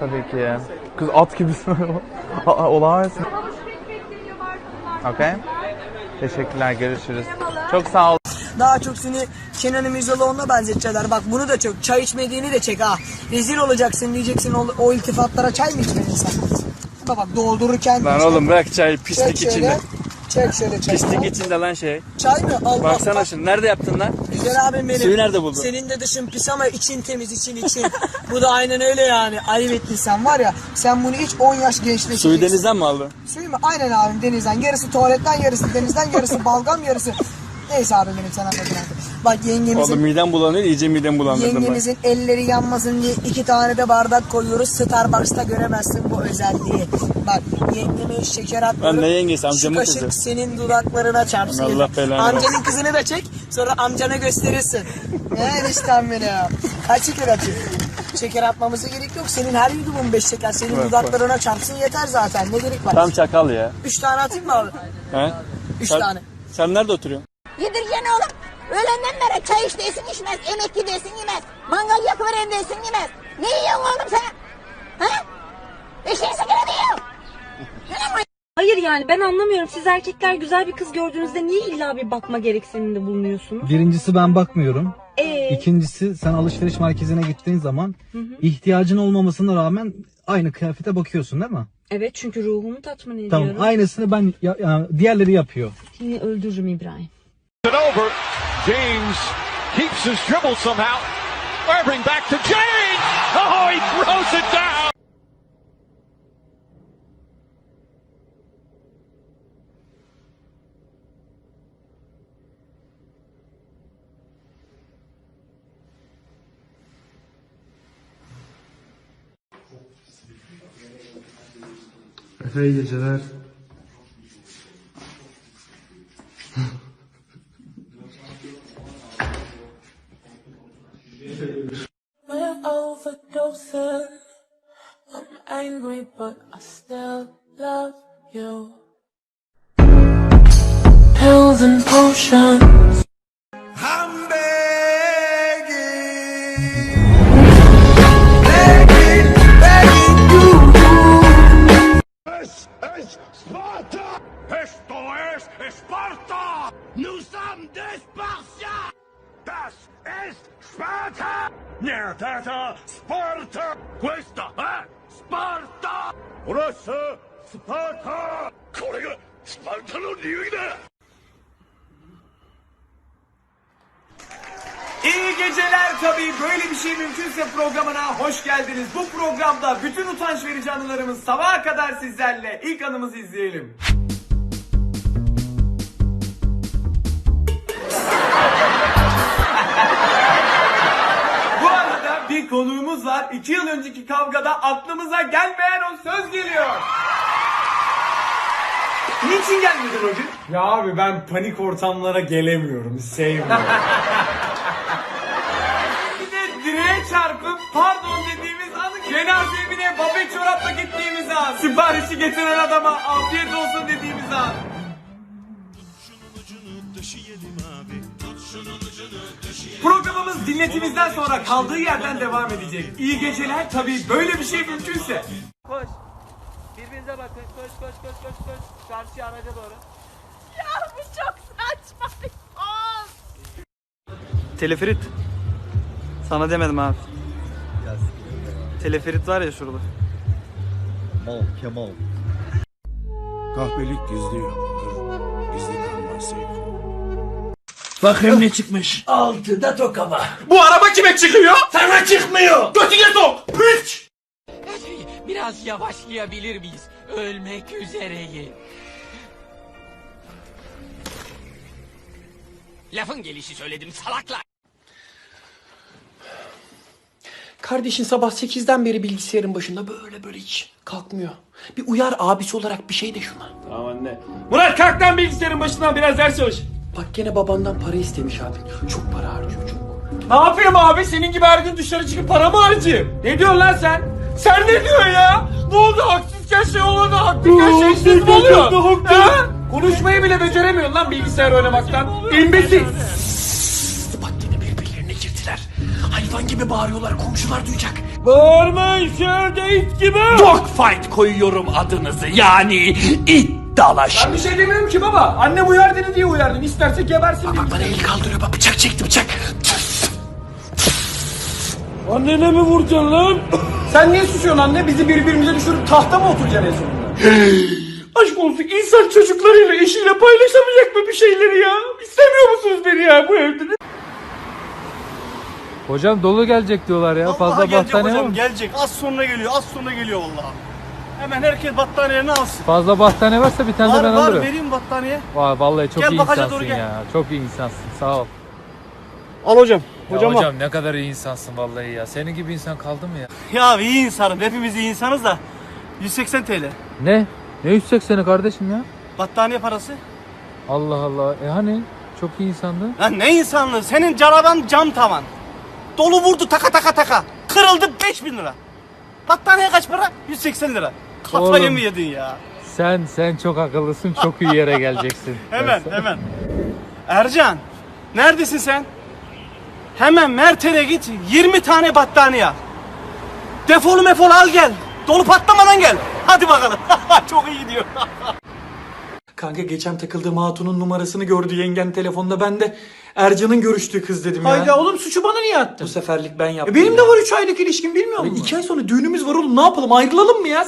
Tabii ki. Kız at gibisin. Olağanüstü. Okey. Teşekkürler. Görüşürüz. Çok sağ ol. Daha çok seni Kenan İmirzalıoğlu'na benzetecekler. Bak bunu da çok. Çay içmediğini de çek ha. Rezil olacaksın diyeceksin o, o iltifatlara çay mı içmedin sen? Bak bak doldururken... Lan oğlum bırak çay pislik Çek şöyle. içinde. Çek şöyle çay. Pislik içinde lan şey. Çay mı? Allah Baksana bak. şimdi nerede yaptın lan? Güzel abim benim. Suyu nerede buldun? Senin de dışın pis ama için temiz için için. Bu da aynen öyle yani. Ayıp ettin sen var ya. Sen bunu iç 10 yaş gençleşeceksin. Suyu denizden mi aldın? Suyu mu? Aynen abim denizden. Yarısı tuvaletten, yarısı denizden, yarısı balgam, yarısı... Neyse abim benim sen anladın artık. Bak yengemizin... Oğlum midem bulanıyor iyice midem bulandırdın bak. Yengemizin elleri yanmasın diye iki tane de bardak koyuyoruz. Starbucks'ta göremezsin bu özelliği. Bak yengeme şeker atmıyorum. Ben ne yengesi, Şu amcamın kaşık kızı. senin dudaklarına çarpsın. Allah belanı Amcanın kızını da çek. Sonra amcana gösterirsin. Ne eniştem benim. Kaç şeker atıyor? Şeker atmamıza gerek yok. Senin her yudumun beş şeker. Senin Bak, dudaklarına çarpsın yeter zaten. Ne gerek var? Tam çakal ya. Üç tane atayım mı abi? He? Üç Sen- tane. Sen nerede oturuyorsun? Yedirgene oğlum. Öğlenden beri çay iç desin içmez. Emekli desin yemez. Mangal yakıveren desin yemez. Ne yiyorsun oğlum sen? Ha? Eşeğin sigara diyor. Hayır yani ben anlamıyorum. Siz erkekler güzel bir kız gördüğünüzde niye illa bir bakma gereksiniminde bulunuyorsunuz? Birincisi ben bakmıyorum. Ee, İkincisi sen alışveriş merkezine gittiğin zaman ihtiyacın olmamasına rağmen aynı kıyafete bakıyorsun değil mi? evet çünkü ruhumu tatmin ediyorum. Tamam aynısını ben ya- ya- diğerleri yapıyor. Seni öldürürüm İbrahim. It over. James keeps his dribble somehow. Irving back to James. Oh, he throws it down. Efe iyi geceler. We're overdosing. I'm angry, but I still love you. Pills and potions. I'm begging, Sparta! Nerede Sparta? Questa è Sparta! Burası Sparta! Kolega Sparta'nın düğünü! İyi geceler tabii böyle bir şey mümkünse programına hoş geldiniz. Bu programda bütün utanç verici anılarımız sabaha kadar sizlerle. İlk anımızı izleyelim. Bir konuğumuz var. İki yıl önceki kavgada aklımıza gelmeyen o söz geliyor. Niçin gelmedin o gün? Ya abi ben panik ortamlara gelemiyorum. Sevmiyorum. Bir de direğe çarpıp pardon dediğimiz an cenaze evine babet çorapla gittiğimiz an. Siparişi getiren adama afiyet olsun dediğimiz an. Programımız dinletimizden sonra kaldığı yerden devam edecek. İyi geceler tabii böyle bir şey mümkünse. Koş. Birbirinize bakın. Koş koş koş koş koş. Karşıya araca doğru. Ya bu çok saçma bir poz. Teleferit. Sana demedim abi. Teleferit var ya şurada. Kahpelik gizli yapılır. Gizli kalmaz Seyfo. Bakayım ne çıkmış. Altıda tokama. Bu araba kime çıkıyor? Sana çıkmıyor. Götüne sok. Piç. Biraz yavaşlayabilir miyiz? Ölmek üzereyim. Lafın gelişi söyledim salaklar. Kardeşin sabah 8'den beri bilgisayarın başında böyle böyle hiç kalkmıyor. Bir uyar abisi olarak bir şey de şuna. Tamam anne. Murat kalk lan bilgisayarın başından biraz ders çalış. Bak gene babandan para istemiş abi. Çok para harcıyor çok. Ne yapayım abi? Senin gibi her gün dışarı çıkıp para mı harcayayım? Ne diyorsun lan sen? Sen ne diyorsun ya? Ne oldu haksızken şey olur da haklıyken şeysiz mi oluyor? Ha? Konuşmayı bile beceremiyorsun lan bilgisayar oynamaktan. İmbesil. Bak yine birbirlerine girdiler. Hayvan gibi bağırıyorlar komşular duyacak. Bağırma içeride it gibi. Dogfight koyuyorum adınızı yani it dalaşı. Ben bir şey demiyorum ki baba. Annem uyar dedi diye uyardım. İsterse gebersin diye. Bana el kaldırıyor bak bıçak çekti bıçak. Annene mi vuracaksın lan? Sen niye susuyorsun anne? Bizi birbirimize düşürüp tahta mı oturacaksın en sonunda? Aşk olsun insan çocuklarıyla eşiyle paylaşamayacak mı bir şeyleri ya? İstemiyor musunuz beni ya bu evde? Hocam dolu gelecek diyorlar ya. Fazla gelecek battaniye var hocam gelecek. Az sonra geliyor. Az sonra geliyor vallahi. Hemen herkes battaniyelerini alsın. Fazla battaniye varsa bir tane de Var ben var alırım. vereyim battaniye. Vay vallahi çok Gel iyi insansın gel. ya. Çok iyi insansın. Sağ ol. Al hocam. Ya Hocam, hocam ne kadar iyi insansın vallahi ya. Senin gibi insan kaldı mı ya? Ya iyi insanım. Hepimiz iyi insanız da. 180 TL. Ne? Ne 180'i kardeşim ya? Battaniye parası. Allah Allah. E hani? Çok iyi insandı. Lan ne insanlığı? Senin caraban cam tavan. Dolu vurdu taka taka taka. Kırıldı 5000 lira. Battaniye kaç para? 180 lira. Kafayı Oğlum. mı yedin ya? Sen sen çok akıllısın. Çok iyi yere geleceksin. Hemen hemen. Ercan. Neredesin sen? Hemen Mertel'e git 20 tane battaniye al. Defolu mefol al gel. Dolu patlamadan gel. Hadi bakalım. Çok iyi gidiyor. Kanka geçen takıldığım hatunun numarasını gördü yengen telefonda. Ben de Ercan'ın görüştüğü kız dedim ya. Hayda oğlum suçu bana niye attın? Bu seferlik ben yaptım. benim de var 3 aylık ilişkim bilmiyor Abi musun? iki ay sonra düğünümüz var oğlum ne yapalım ayrılalım mı ya?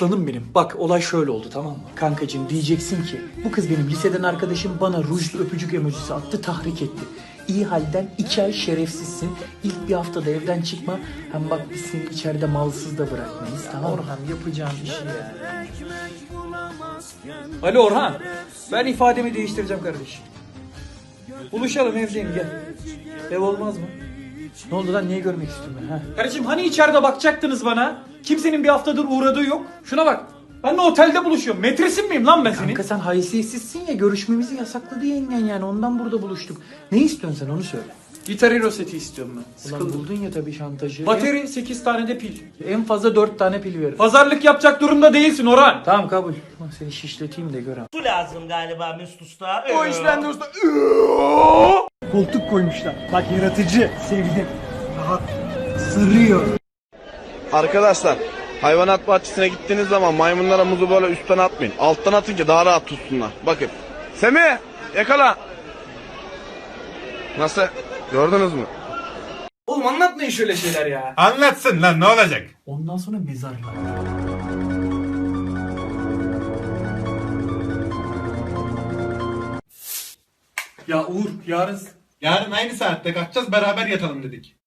Aslanım benim. Bak olay şöyle oldu tamam mı? Kankacığım diyeceksin ki bu kız benim liseden arkadaşım bana rujlu öpücük emojisi attı tahrik etti. İyi halden iki ay şerefsizsin. İlk bir haftada evden çıkma. Hem bak biz seni içeride malsız da bırakmayız tamam mı? Orhan yapacağım bir şey yani. Alo Orhan. Ben ifademi değiştireceğim kardeşim. Buluşalım evdeyim gel. Ev olmaz mı? Ne oldu lan niye görmek istiyorsun beni ha? Kardeşim hani içeride bakacaktınız bana? Kimsenin bir haftadır uğradığı yok. Şuna bak. Ben de otelde buluşuyorum. Metresin miyim lan ben senin? Kanka sen haysiyetsizsin ya görüşmemizi yasakladı yengen yani ondan burada buluştuk. Ne istiyorsun sen onu söyle. Gitar Hero seti istiyorum ben. Ulan buldun ya tabii şantajı. Bateri 8 tane de pil. En fazla 4 tane pil veririm. Pazarlık yapacak durumda değilsin Orhan. Tamam kabul. Ulan seni şişleteyim de gör ha. Su lazım galiba Mesut Usta. O iş bende usta. Koltuk koymuşlar. Bak yaratıcı. Sevdim. Arkadaşlar hayvanat bahçesine gittiğiniz zaman maymunlara muzu böyle üstten atmayın. Alttan atın ki daha rahat tutsunlar. Bakın. Semih yakala. Nasıl? Gördünüz mü? Oğlum anlatmayın şöyle şeyler ya. Anlatsın lan ne olacak? Ondan sonra mezarlar. Ya Uğur yarın Yarın aynı saatte kalkacağız beraber yatalım dedik.